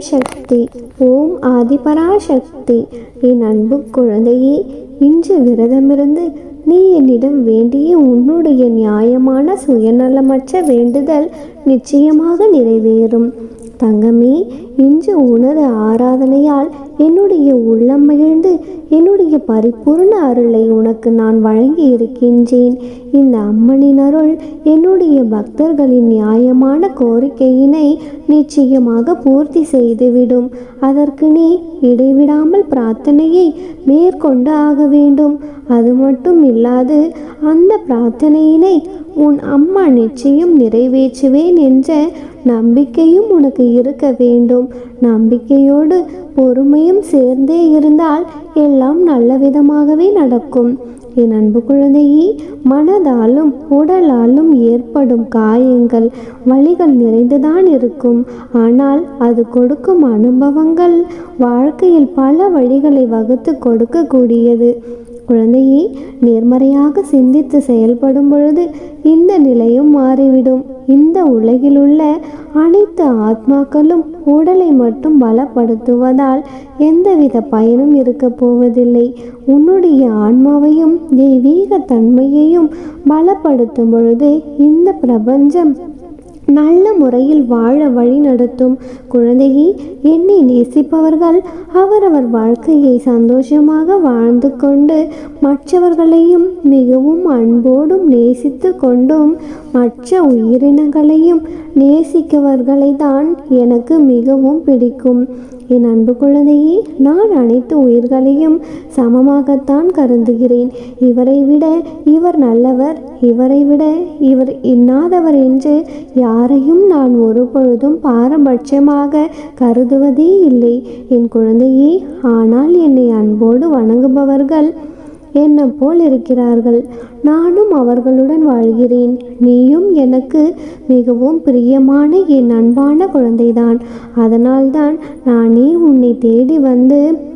சக்தி ஓம் ஆதிபராசக்தி. என் அன்பு குழந்தையே இன்று விரதமிருந்து நீ என்னிடம் வேண்டிய உன்னுடைய நியாயமான சுயநலமற்ற வேண்டுதல் நிச்சயமாக நிறைவேறும். தங்கமே என்று உனது ஆராதனையால் என்னுடைய உள்ளம் மகிழ்ந்து என்னுடைய பரிபூர்ண அருளை உனக்கு நான் வழங்கி இருக்கின்றேன் இந்த அம்மனின் அருள் என்னுடைய பக்தர்களின் நியாயமான கோரிக்கையினை நிச்சயமாக பூர்த்தி செய்துவிடும். அதற்கு நீ இடைவிடாமல் பிரார்த்தனையை மேற்கொண்டு ஆக வேண்டும். அது மட்டும் இல்லாது அந்த பிரார்த்தனையினை உன் அம்மா நிச்சயம் நிறைவேற்றுவேன் என்ற நம்பிக்கையும் உனக்கு இருக்க வேண்டும். நம்பிக்கையோடு பொறுமையும் சேர்ந்தே இருந்தால் எல்லாம் நல்ல விதமாகவே நடக்கும். என் அன்பு குழந்தையே மனதாலும் உடலாலும் ஏற்படும் காயங்கள் வழிகள் நிறைந்துதான் இருக்கும். ஆனால் அது கொடுக்கும் அனுபவங்கள் வாழ்க்கையில் பல வழிகளை வகுத்து கொடுக்கக்கூடியது. குழந்தையை நேர்மறையாக சிந்தித்து செயல்படும் பொழுது இந்த நிலையும் மாறிவிடும். இந்த உலகிலுள்ள அனைத்து ஆத்மாக்களும் உடலை மட்டும் பலப்படுத்துவதால் எந்தவித பயனும் இருக்க போவதில்லை. உன்னுடைய ஆன்மாவையும் தெய்வீக தன்மையையும் பலப்படுத்தும் பொழுது இந்த பிரபஞ்சம் நல்ல முறையில் வாழ வழி நடத்தும் குழந்தையே என்னை நேசிப்பவர்கள் அவரவர் வாழ்க்கையை சந்தோஷமாக வாழ்ந்து கொண்டு மற்றவர்களையும் மிகவும் அன்போடும் நேசித்து கொண்டும் மற்ற உயிரினங்களையும் நேசிக்கவர்களை தான் எனக்கு மிகவும் பிடிக்கும். என் அன்பு குழந்தையே நான் அனைத்து உயிர்களையும் சமமாகத்தான் கருதுகிறேன். இவரை விட இவர் நல்லவர் இவரை விட இவர் இன்னாதவர் என்று யாரையும் நான் ஒரு பொழுதும் பாரபட்சமாக கருதுவதே இல்லை. என் குழந்தையே ஆனால் என்னை அன்போடு வணங்குபவர்கள் என்ன போல் இருக்கிறார்கள்? நானும் அவர்களுடன் வாழ்கிறேன். நீயும் எனக்கு மிகவும் பிரியமான என் அன்பான குழந்தைதான். அதனால்தான் நானே உன்னை தேடி வந்து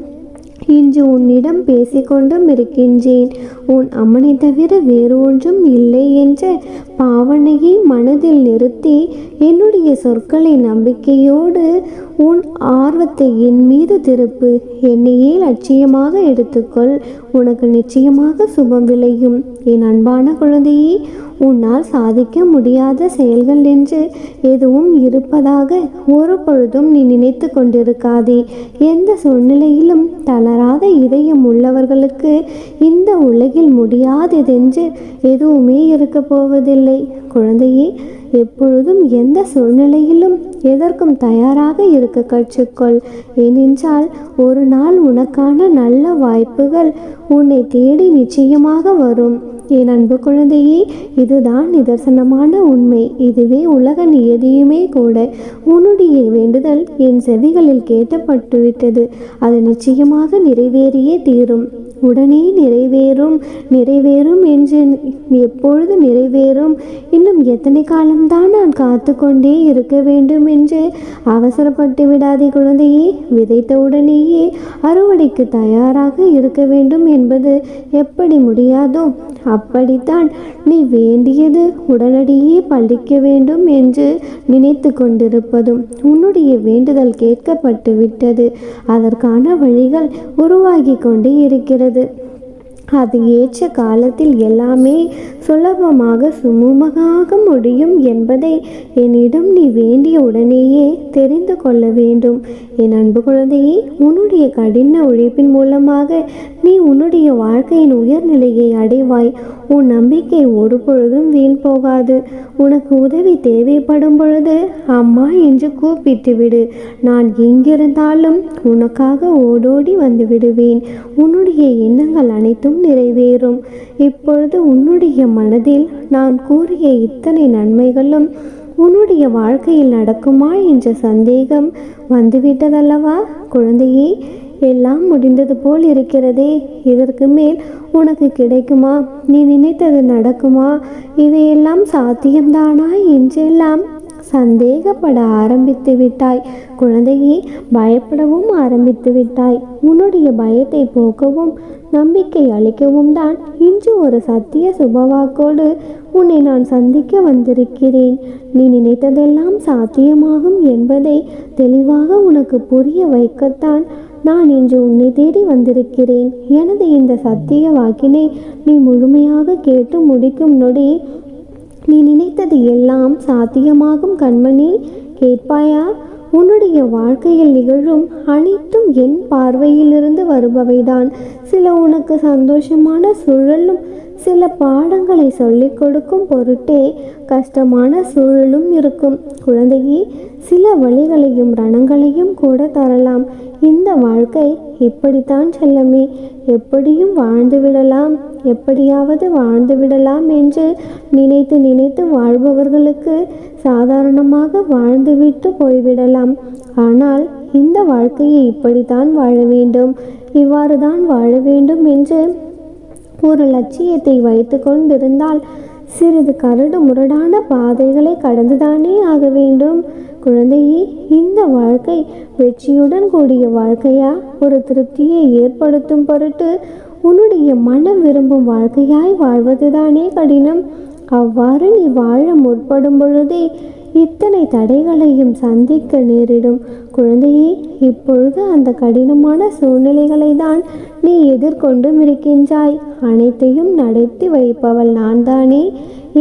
இன்று உன்னிடம் பேசிக்கொண்டும் இருக்கின்றேன். உன் அம்மனை தவிர வேறு ஒன்றும் இல்லை என்ற பாவனையை மனதில் நிறுத்தி என்னுடைய சொற்களை நம்பிக்கையோடு உன் ஆர்வத்தை என் மீது திருப்பு. என்னையே லட்சியமாக எடுத்துக்கொள்? உனக்கு நிச்சயமாக சுபம் விளையும். என் அன்பான குழந்தையே உன்னால் சாதிக்க முடியாத செயல்கள் என்று எதுவும் இருப்பதாக ஒரு பொழுதும் நீ நினைத்து கொண்டிருக்காதே. எந்த சூழ்நிலையிலும் தளராத இதயம் உள்ளவர்களுக்கு இந்த உலகில் முடியாததென்று எதுவுமே இருக்க போவதில்லை. குழந்தையே எப்பொழுதும் எந்த சூழ்நிலையிலும் எதற்கும் தயாராக இருக்க கற்றுக்கொள். ஏனென்றால் ஒரு நாள் உனக்கான நல்ல வாய்ப்புகள் உன்னை தேடி நிச்சயமாக வரும். என் அன்பு குழந்தையே இதுதான் நிதர்சனமான உண்மை. இதுவே உலக நியதியுமே கூட. உன்னுடைய வேண்டுதல் என் செவிகளில் கேட்டப்பட்டுவிட்டது அது நிச்சயமாக நிறைவேறியே தீரும். உடனே நிறைவேறும் நிறைவேறும் என்று எப்பொழுது நிறைவேறும்? இன்னும் எத்தனை காலம்தான் நான் காத்து கொண்டே இருக்க வேண்டும் என்று அவசரப்பட்டு விடாதே குழந்தையே. விதைத்த உடனேயே அறுவடைக்கு தயாராக இருக்க வேண்டும் என்பது எப்படி முடியாதோ அப்படித்தான் நீ வேண்டியது உடனடியே பழிக்க வேண்டும் என்று நினைத்து கொண்டிருப்பதும் உன்னுடைய வேண்டுதல் கேட்கப்பட்டு விட்டது. அதற்கான வழிகள் உருவாகி கொண்டே இருக்கிறது. Hele de அது ஏற்ற காலத்தில் எல்லாமே சுலபமாக சுமூகமாக முடியும் என்பதை என்னிடம் நீ வேண்டிய உடனேயே தெரிந்து கொள்ள வேண்டும். என் அன்பு குழந்தையே உன்னுடைய கடின உழைப்பின் மூலமாக நீ உன்னுடைய வாழ்க்கையின் உயர்நிலையை அடைவாய். உன் நம்பிக்கை ஒரு பொழுதும் வீண் போகாது. உனக்கு உதவி தேவைப்படும் பொழுது அம்மா என்று கூப்பிட்டு விடு நான் எங்கிருந்தாலும் உனக்காக ஓடோடி வந்து விடுவேன். உன்னுடைய எண்ணங்கள் அனைத்தும் நிறைவேறும். இப்பொழுது உன்னுடைய மனதில் நான் கூறிய இத்தனை நன்மைகளும் உன்னுடைய வாழ்க்கையில் நடக்குமா என்ற சந்தேகம் வந்துவிட்டதல்லவா? குழந்தையே எல்லாம் முடிந்தது போல் இருக்கிறதே. இதற்கு மேல் உனக்கு கிடைக்குமா? நீ நினைத்தது நடக்குமா? இவையெல்லாம் சாத்தியம்தானா? என்றெல்லாம் சந்தேகப்பட ஆரம்பித்து விட்டாய். குழந்தையே பயப்படவும் ஆரம்பித்து விட்டாய். உன்னுடைய பயத்தை போக்கவும் நம்பிக்கை அளிக்கவும் தான் இன்று ஒரு சத்திய சுபவாக்கோடு உன்னை நான் சந்திக்க வந்திருக்கிறேன். நீ நினைத்ததெல்லாம் சாத்தியமாகும் என்பதை தெளிவாக உனக்கு புரிய வைக்கத்தான் நான் இன்று உன்னை தேடி வந்திருக்கிறேன். எனது இந்த சத்திய வாக்கினை நீ முழுமையாக கேட்டு முடிக்கும் நொடி நீ நினைத்தது எல்லாம் சாத்தியமாகும் கண்மணி கேட்பாயா? உன்னுடைய வாழ்க்கையில் நிகழும் அனைத்தும் என் பார்வையிலிருந்து வருபவைதான். சில உனக்கு சந்தோஷமான சூழலும் சில பாடங்களை சொல்லிக் கொடுக்கும் பொருட்டே கஷ்டமான சூழலும் இருக்கும். குழந்தையே சில வழிகளையும் ரணங்களையும் கூட தரலாம். இந்த வாழ்க்கை இப்படித்தான் செல்லமே. எப்படியும் வாழ்ந்து விடலாம். எப்படியாவது வாழ்ந்து விடலாம் என்று நினைத்து நினைத்து வாழ்பவர்களுக்கு சாதாரணமாக வாழ்ந்துவிட்டு போய்விடலாம். ஆனால் இந்த வாழ்க்கையை இப்படித்தான் வாழ வேண்டும். இவ்வாறு தான் வாழ வேண்டும் என்று ஒரு லட்சியத்தை வைத்து கொண்டிருந்தால் சிறிது கரடு முரடான பாதைகளை கடந்துதானே ஆக வேண்டும்? குழந்தையே இந்த வாழ்க்கை வெற்றியுடன் கூடிய வாழ்க்கையா? ஒரு திருப்தியை ஏற்படுத்தும் பொருட்டு உன்னுடைய மனம் விரும்பும் வாழ்க்கையாய் வாழ்வதுதானே கடினம். அவ்வாறு நீ வாழ முற்படும் பொழுதே இத்தனை தடைகளையும் சந்திக்க நேரிடும். குழந்தையே இப்பொழுது அந்த கடினமான சூழ்நிலைகளை தான் நீ எதிர்கொண்டும் இருக்கின்றாய். அனைத்தையும் நடத்தி வைப்பவள் நான் தானே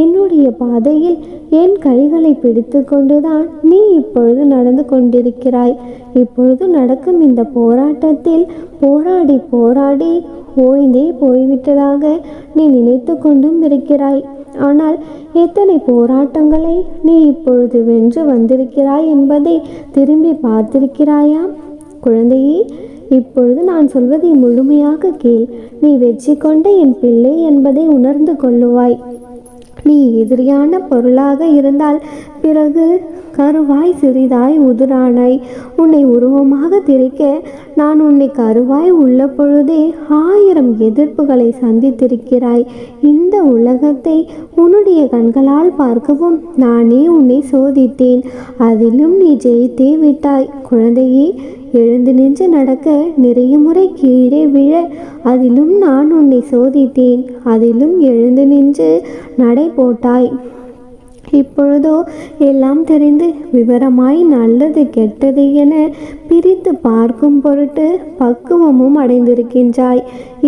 என்னுடைய பாதையில் என் கைகளை பிடித்து கொண்டுதான் நீ இப்பொழுது நடந்து கொண்டிருக்கிறாய். இப்பொழுது நடக்கும் இந்த போராட்டத்தில் போராடி போராடி ஓய்ந்தே போய்விட்டதாக நீ நினைத்து கொண்டும் இருக்கிறாய். ஆனால் எத்தனை போராட்டங்களை நீ இப்பொழுது வென்று வந்திருக்கிறாய் என்பதை திரும்பி பார்த்திருக்கிறாயா? குழந்தையே இப்பொழுது நான் சொல்வதை முழுமையாக கேள். நீ வெற்றி கொண்ட என் பிள்ளை என்பதை உணர்ந்து கொள்ளுவாய். நீ எதிரியான பொருளாக இருந்தால் பிறகு கருவாய் சிறிதாய் உதிரானாய் உன்னை உருவமாக திரிக்க நான் உன்னை கருவாய் உள்ள பொழுதே ஆயிரம் எதிர்ப்புகளை சந்தித்திருக்கிறாய். இந்த உலகத்தை உன்னுடைய கண்களால் பார்க்கவும் நானே உன்னை சோதித்தேன். அதிலும் நீ ஜெயித்தே விட்டாய். குழந்தையே எழுந்து நின்று நடக்க நிறைய முறை கீழே விழ அதிலும் நான் உன்னை சோதித்தேன். அதிலும் எழுந்து நின்று நடை போட்டாய். இப்பொழுதோ எல்லாம் தெரிந்து விவரமாய் நல்லது கெட்டது என பிரித்து பார்க்கும் பொருட்டு பக்குவமும் அடைந்திருக்கின்றாய்.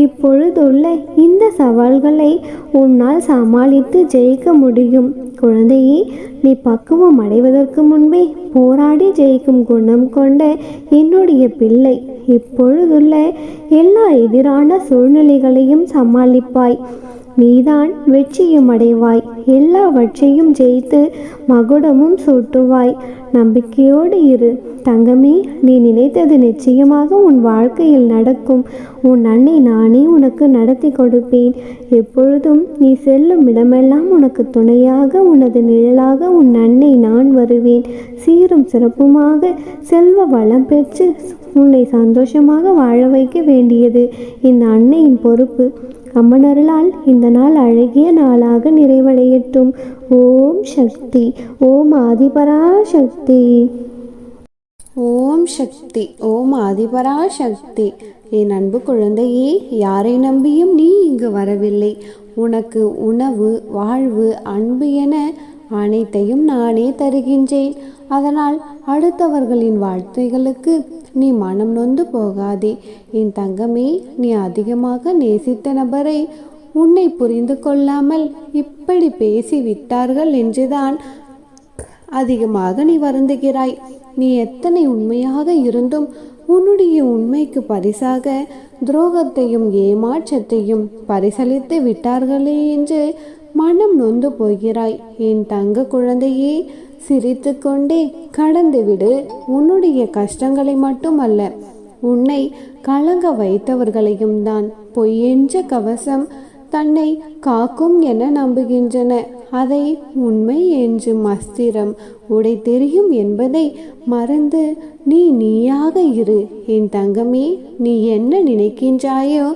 இப்பொழுதுள்ள இந்த சவால்களை உன்னால் சமாளித்து ஜெயிக்க முடியும். குழந்தையே நீ பக்குவம் அடைவதற்கு முன்பே போராடி ஜெயிக்கும் குணம் கொண்ட என்னுடைய பிள்ளை. இப்பொழுதுள்ள எல்லா எதிரான சூழ்நிலைகளையும் சமாளிப்பாய். நீதான் வெற்றியும் அடைவாய் எல்லாவற்றையும் ஜெயித்து மகுடமும் சூட்டுவாய். நம்பிக்கையோடு இரு. தங்கமே நீ நினைத்தது நிச்சயமாக உன் வாழ்க்கையில் நடக்கும். உன் அன்னை நானே உனக்கு நடத்தி கொடுப்பேன். எப்பொழுதும் நீ செல்லும் இடமெல்லாம் உனக்கு துணையாக உனது நிழலாக உன் அன்னை நான் வருவேன். சீரும் சிறப்புமாக செல்வ வளம் பெற்று உன்னை சந்தோஷமாக வாழ வைக்க வேண்டியது இந்த அன்னையின் பொறுப்பு. அம்மனருளால் இந்த நாள் அழகிய நாளாக நிறைவடையட்டும். ஓம் சக்தி. ஓம் ஆதிபரா சக்தி ஓம் சக்தி. ஓம் ஆதிபரா சக்தி என் அன்பு குழந்தையே யாரை நம்பியும் நீ இங்கு வரவில்லை. உனக்கு உணவு வாழ்வு அன்பு என அனைத்தையும் நானே தருகின்றேன். அதனால் அடுத்தவர்களின் வார்த்தைகளுக்கு நீ மனம் நொந்து போகாதே. என் தங்கமே நீ அதிகமாக நேசித்த நபரை உன்னை புரிந்து கொள்ளாமல் இப்படி பேசி விட்டார்கள் என்றுதான் அதிகமாக நீ வருந்துகிறாய். நீ எத்தனை உண்மையாக இருந்தும் உன்னுடைய உண்மைக்கு பரிசாக துரோகத்தையும் ஏமாற்றத்தையும் பரிசளித்து விட்டார்களே என்று மனம் நொந்து போகிறாய். என் தங்க குழந்தையே சிரித்து கொண்டே கடந்துவிடு உன்னுடைய கஷ்டங்களை மட்டுமல்ல. உன்னை கலங்க வைத்தவர்களையும் தான். பொய்யென்ற கவசம் தன்னை காக்கும் என நம்புகின்றன. அதை உண்மை என்று மஸ்திரம் உடை தெரியும் என்பதை மறந்து நீ நீயாக இரு. என் தங்கமே நீ என்ன நினைக்கின்றாயோ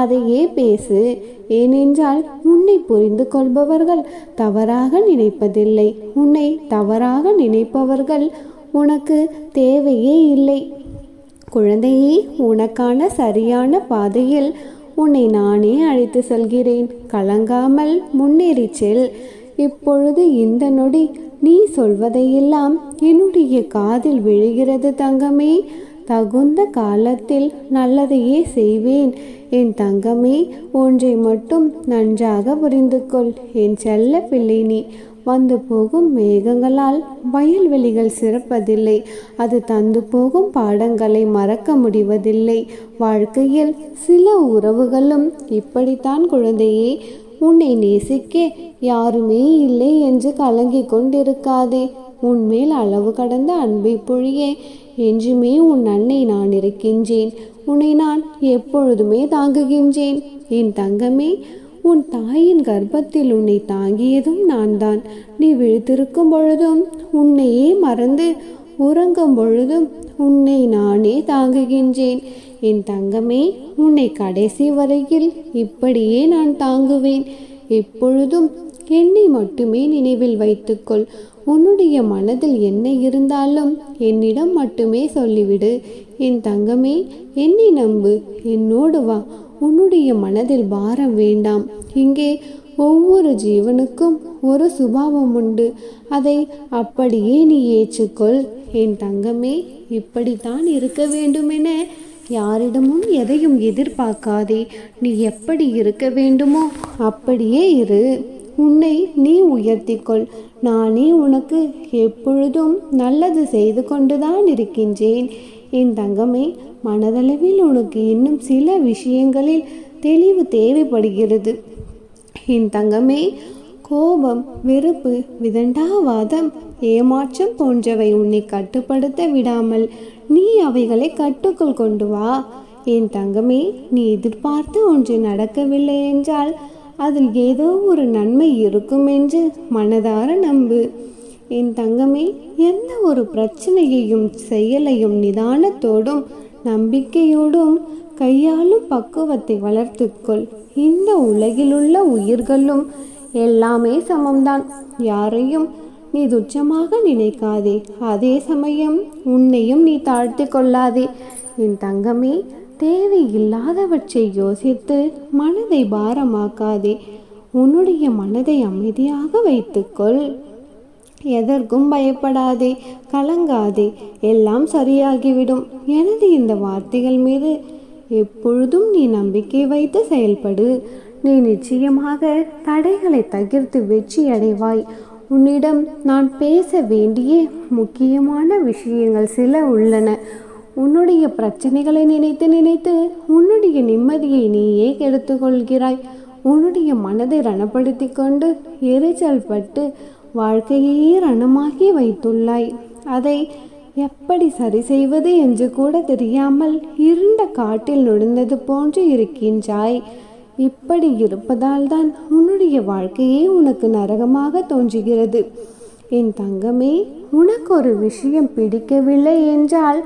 அதையே பேசு. ஏனென்றால் உன்னை புரிந்து கொள்பவர்கள் தவறாக நினைப்பதில்லை. உன்னை தவறாக நினைப்பவர்கள் உனக்கு தேவையே இல்லை. குழந்தையே உனக்கான சரியான பாதையில் உன்னை நானே அழைத்து செல்கிறேன். கலங்காமல் முன்னேறி செல். இப்பொழுது இந்த நொடி நீ சொல்வதையெல்லாம் என்னுடைய காதில் விழுகிறது தங்கமே. தகுந்த காலத்தில் நல்லதையே செய்வேன். என் தங்கமே ஒன்றை மட்டும் நன்றாக புரிந்து கொள் என் செல்ல பிள்ளை நீ. வந்து போகும் மேகங்களால் வயல்வெளிகள் சிறப்பதில்லை. அது தந்து போகும் பாடங்களை மறக்க முடிவதில்லை. வாழ்க்கையில் சில உறவுகளும் இப்படித்தான் குழந்தையே. உன்னை நேசிக்க யாருமே இல்லை என்று கலங்கிக் கொண்டிருக்காதே. உன்மேல் அளவு கடந்த அன்பை பொழியே என்றுமே உன் அன்னை நான் இருக்கின்றேன். உன்னை நான் எப்பொழுதுமே தாங்குகின்றேன். என் தங்கமே உன் தாயின் கர்ப்பத்தில் உன்னை தாங்கியதும் நான் தான் நீ விழித்திருக்கும் பொழுதும் உன்னையே மறந்து உறங்கும் பொழுதும் உன்னை நானே தாங்குகின்றேன். என் தங்கமே உன்னை கடைசி வரையில் இப்படியே நான் தாங்குவேன். எப்பொழுதும் என்னை மட்டுமே நினைவில் வைத்துக்கொள். உன்னுடைய மனதில் என்ன இருந்தாலும் என்னிடம் மட்டுமே சொல்லிவிடு. என் தங்கமே என்னை நம்பு. என்னோடு வா. உன்னுடைய மனதில் பாரம் வேண்டாம். இங்கே ஒவ்வொரு ஜீவனுக்கும் ஒரு சுபாவம் உண்டு. அதை அப்படியே நீ ஏற்றுக்கொள். என் தங்கமே இப்படித்தான் இருக்க வேண்டுமென யாரிடமும் எதையும் எதிர்பார்க்காதே. நீ எப்படி இருக்க வேண்டுமோ அப்படியே இரு. உன்னை நீ உயர்த்திக்கொள். நானே உனக்கு எப்பொழுதும் நல்லது செய்து கொண்டுதான் இருக்கின்றேன். என் தங்கமே மனதளவில் உனக்கு இன்னும் சில விஷயங்களில் தெளிவு தேவைப்படுகிறது. என் தங்கமே கோபம் வெறுப்பு விதண்டாவாதம் ஏமாற்றம் போன்றவை உன்னை கட்டுப்படுத்த விடாமல் நீ அவைகளை கட்டுக்குள் கொண்டு வா. என் தங்கமே நீ எதிர்பார்த்து ஒன்று நடக்கவில்லை என்றால் அதில் ஏதோ ஒரு நன்மை இருக்கும் என்று மனதார நம்பு. என் தங்கமே எந்த ஒரு பிரச்சனையையும் செயலையும் நிதானத்தோடும் நம்பிக்கையோடும் கையாளும் பக்குவத்தை வளர்த்துக்கொள். இந்த உலகிலுள்ள உயிர்களும் எல்லாமே சமம்தான். யாரையும் நீ துச்சமாக நினைக்காதே. அதே சமயம் உன்னையும் நீ தாழ்த்தி கொள்ளாதே. என் தங்கமே தேவையில்லாதவற்றை யோசித்து மனதை பாரமாக்காதே. உன்னுடைய மனதை அமைதியாக வைத்துக்கொள். எதற்கும் பயப்படாதே கலங்காதே. எல்லாம் சரியாகிவிடும். எனது இந்த வார்த்தைகள் மீது எப்பொழுதும் நீ நம்பிக்கை வைத்து செயல்படு. நீ நிச்சயமாக தடைகளை தகிர்த்து வெற்றி அடைவாய். உன்னிடம் நான் பேச வேண்டிய முக்கியமான விஷயங்கள் சில உள்ளன. உன்னுடைய பிரச்சனைகளை நினைத்து நினைத்து உன்னுடைய நிம்மதியை நீயே கெடுத்துக்கொள்கிறாய். உன்னுடைய மனதை ரணப்படுத்தி கொண்டு எரிச்சல் பட்டு வாழ்க்கையே ரணமாக்கி வைத்துள்ளாய். அதை எப்படி சரி செய்வது என்று கூட தெரியாமல் இருண்ட காட்டில் நுழைந்தது போன்று இருக்கின்றாய். இப்படி இருப்பதால் தான் உன்னுடைய வாழ்க்கையே உனக்கு நரகமாக தோன்றுகிறது. என் தங்கமே உனக்கு ஒரு விஷயம் பிடிக்கவில்லை என்றால்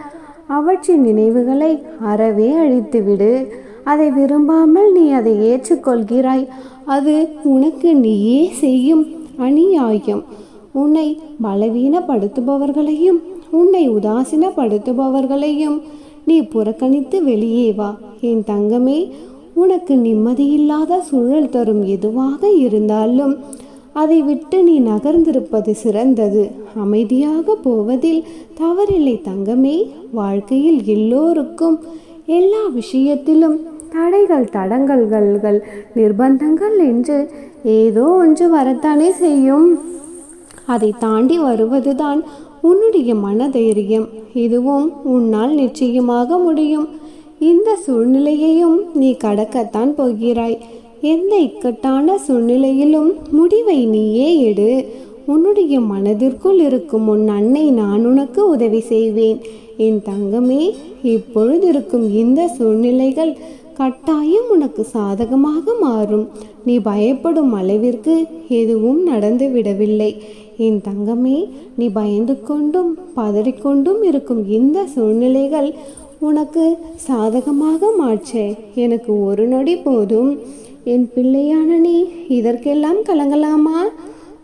அவற்றின் நினைவுகளை அறவே அழித்துவிடு. அதை விரும்பாமல் நீ அதை ஏற்றுக்கொள்கிறாய். அது உனக்கு நீயே செய்யும் அநியாயம். உன்னை பலவீனப்படுத்துபவர்களையும் உன்னை உதாசீனப்படுத்துபவர்களையும் நீ புறக்கணித்து வெளியே வா. என் தங்கமே உனக்கு நிம்மதியில்லாத சூழல் தரும் எதுவாக இருந்தாலும் அதை விட்டு நீ நகர்ந்திருப்பது சிறந்தது. அமைதியாக போவதில் தவறில்லை தங்கமே வாழ்க்கையில் எல்லோருக்கும் எல்லா விஷயத்திலும் தடைகள் தடங்கல்கள் நிர்பந்தங்கள் என்று ஏதோ ஒன்று வரத்தானே செய்யும். அதை தாண்டி வருவதுதான் உன்னுடைய மனதைரியம். இதுவும் உன்னால் நிச்சயமாக முடியும். இந்த சூழ்நிலையையும் நீ கடக்கத்தான் போகிறாய். எந்த இக்கட்டான சூழ்நிலையிலும் முடிவை நீயே எடு. உன்னுடைய மனதிற்குள் இருக்கும் உன் அன்னை நான் உனக்கு உதவி செய்வேன். என் தங்கமே இப்பொழுது இருக்கும் இந்த சூழ்நிலைகள் கட்டாயம் உனக்கு சாதகமாக மாறும். நீ பயப்படும் அளவிற்கு எதுவும் நடந்து விடவில்லை. என் தங்கமே நீ பயந்து கொண்டும் பதறிக்கொண்டும் இருக்கும் இந்த சூழ்நிலைகள் உனக்கு சாதகமாக மாற்ற. எனக்கு ஒரு நொடி போதும். என் பிள்ளையான நீ இதற்கெல்லாம் கலங்கலாமா?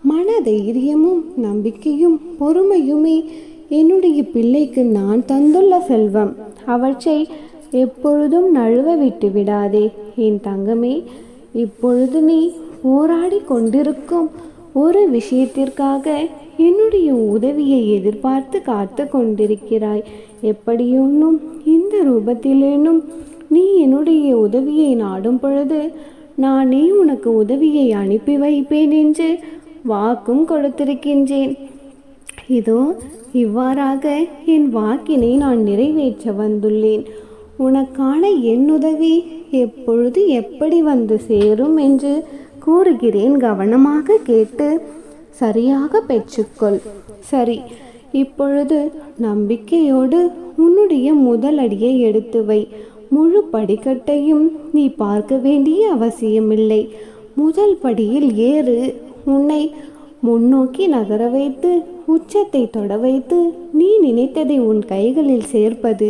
மன தைரியமும் நம்பிக்கையும் பொறுமையுமே என்னுடைய பிள்ளைக்கு நான் தந்துள்ள செல்வம். அவற்றை எப்பொழுதும் நழுவ விட்டு விடாதே. என் தங்கமே இப்பொழுது நீ போராடி கொண்டிருக்கும் ஒரு விஷயத்திற்காக என்னுடைய உதவியை எதிர்பார்த்து காத்து கொண்டிருக்கிறாய். எப்படியொன்னும் இந்த ரூபத்திலேனும் நீ என்னுடைய உதவியை நாடும் பொழுது நானே உனக்கு உதவியை அனுப்பி வைப்பேன் என்று வாக்கும் கொடுத்திருக்கின்றேன். இதோ இவ்வாறாக என் வாக்கினை நான் நிறைவேற்ற வந்துள்ளேன். உனக்கான என் உதவி எப்பொழுது எப்படி வந்து சேரும் என்று கூறுகிறேன் கவனமாக கேட்டு சரியாக பெற்றுக்கொள். சரி இப்பொழுது நம்பிக்கையோடு உன்னுடைய முதல் அடியை எடுத்து வை. முழு படிக்கட்டையும் நீ பார்க்க வேண்டிய அவசியமில்லை. முதல் படியில் ஏறு. உன்னை முன்னோக்கி நகர வைத்து உச்சத்தை தொட வைத்து நீ நினைத்ததை உன் கைகளில் சேர்ப்பது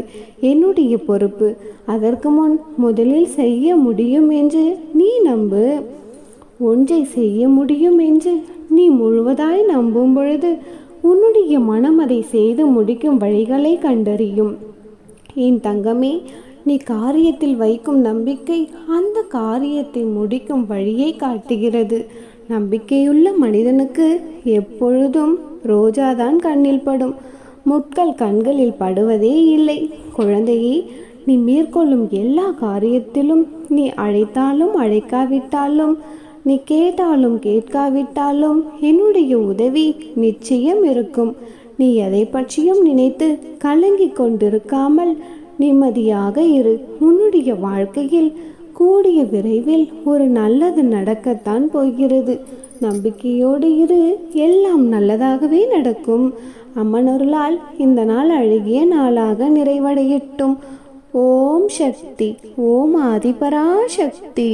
என்னுடைய பொறுப்பு. அதற்கு முன் முதலில் செய்ய முடியும் என்று நீ நம்பு. ஒன்றை செய்ய முடியும் என்று நீ முழுவதாய் நம்பும் பொழுது உன்னுடைய மனம் அதை செய்து முடிக்கும் வழிகளை கண்டறியும். என் தங்கமே நீ காரியத்தில் வைக்கும் நம்பிக்கை அந்த காரியத்தை முடிக்கும் வழியை காட்டுகிறது. நம்பிக்கையுள்ள மனிதனுக்கு எப்பொழுதும் ரோஜாதான் கண்ணில் படும். முட்கள் கண்களில் படுவதே இல்லை. குழந்தையே நீ மேற்கொள்ளும் எல்லா காரியத்திலும் நீ அழைத்தாலும் அழைக்காவிட்டாலும் நீ கேட்டாலும் கேட்காவிட்டாலும் என்னுடைய உதவி நிச்சயம் இருக்கும். நீ எதை பற்றியும் நினைத்து கலங்கிக் கொண்டிருக்காமல் நிம்மதியாக இரு. உன்னுடைய வாழ்க்கையில் கூடிய விரைவில் ஒரு நல்லது நடக்கத்தான் போகிறது. நம்பிக்கையோடு இரு. எல்லாம் நல்லதாகவே நடக்கும். அம்மனருளால் இந்த நாள் அழகிய நாளாக நிறைவடையட்டும். ஓம் சக்தி. ஓம் ஆதிபரா சக்தி